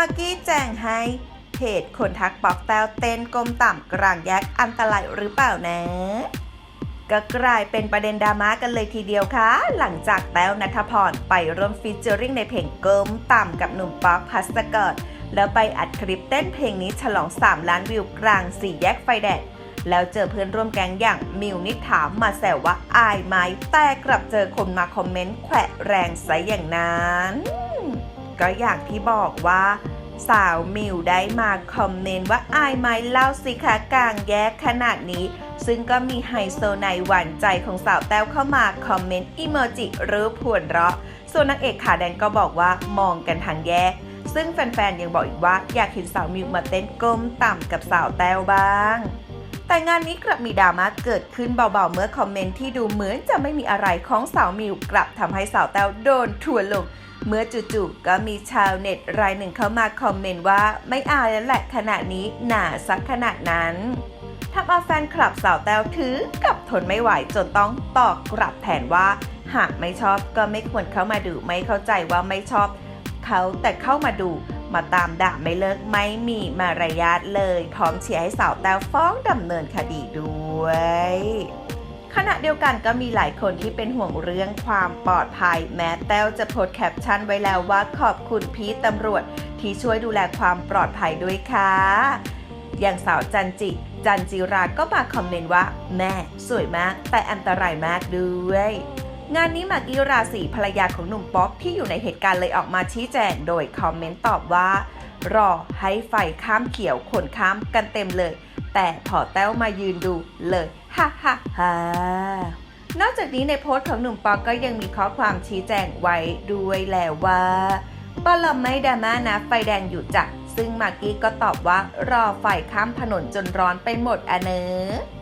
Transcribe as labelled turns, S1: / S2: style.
S1: มากกี้แจ้งให้เพจคนทักปอกแต้วเต้นก้มต่ำกลางแยกอันตรายหรือเปล่านะ ก็กลายเป็นประเด็นดราม่ากันเลยทีเดียวค่ะ หลังจากแต้วนัทพรไปร่วมฟีเจอริงในเพลงเกิมต่ำกับหนุ่มป๊อกพัสเกิร์ตแล้วไปอัดคลิปเต้นเพลงนี้ฉลอง 3 ล้านวิวกลางสี่แยกไฟแดงแล้วเจอเพื่อนร่วมแก๊งอย่างมิวนิถามมาแซวว่าอายไหมแต่กลับเจอคนมาคอมเมนต์แขวะแรงซะอย่างนั้น ก็อย่างที่บอกว่า สาวมิวได้มาคอมเมนต์ว่าอายไหมเล่าสิคะกลางแยกขนาดนี้ ซึ่งก็มีไฮโซในหวานใจของสาวแต้วเข้ามาคอมเมนต์อิโมจิรูปผวนเราะ ส่วนนางเอกขาแดงก็บอกว่ามองกันทางแยก ซึ่งแฟนๆยังบอกอีกว่าอยากเห็นสาวมิวมาเต้นก้มต่ำกับสาวแต้วบ้าง แต่งานนี้กลับมีดราม่าเกิดขึ้นเบาๆ เมื่อคอมเมนต์ที่ดูเหมือนจะไม่มีอะไรของสาวมิวกลับทำให้สาวแต้วโดนทัวลง เมื่อจู่ๆก็มีชาวเน็ตรายหนึ่งเข้ามาคอมเมนต์ว่าไม่อายแล้วแหละขนาดนี้หนาสักขนาดนั้นทำเอาแฟนคลับสาวแต้วถือกับทนไม่ไหวจนต้องตอกกลับแทนว่า หากไม่ชอบก็ไม่ควรเข้ามาดูไม่เข้าใจว่าไม่ชอบ เขาแต่เข้ามาดู มาตามด่าไม่เลิกไม่มีมารยาทเลยพร้อมเชียร์ให้สาวแต้วฟ้องดำเนินคดีด้วยขณะเดียวกันก็มีหลายคนที่เป็นห่วงเรื่องความปลอดภัย แม้แต้วจะโพสแคปชั่นไว้แล้วว่าขอบคุณพี่ตำรวจที่ช่วยดูแลความปลอดภัยด้วยค่ะ อย่างสาวจันจิ จันจิราก็มาคอมเมนต์ว่า แม่สวยมากแต่อันตรายมากด้วย งานนี้มากกีราศีภรรยาของหนุ่มป๊อกที่อยู่ในเหตุการณ์เลยออกมาชี้แจงโดยคอมเมนต์ตอบว่า รอให้ไฟข้ามเขียวคนข้ามกันเต็มเลย แต่พอแต้วมายืนดูเลยฮ่าฮ่าฮ่านอกจากนี้ในโพสต์ของหนุ่มป๊อกก็ยังมีข้อความชี้แจงไว้ด้วยแล้วว่าปลอมไม่ดราม่านะไฟแดงอยู่จ้ะซึ่งมากกี้ก็ตอบว่ารอไฟข้ามถนนจนร้อนไปหมดอะเนอะ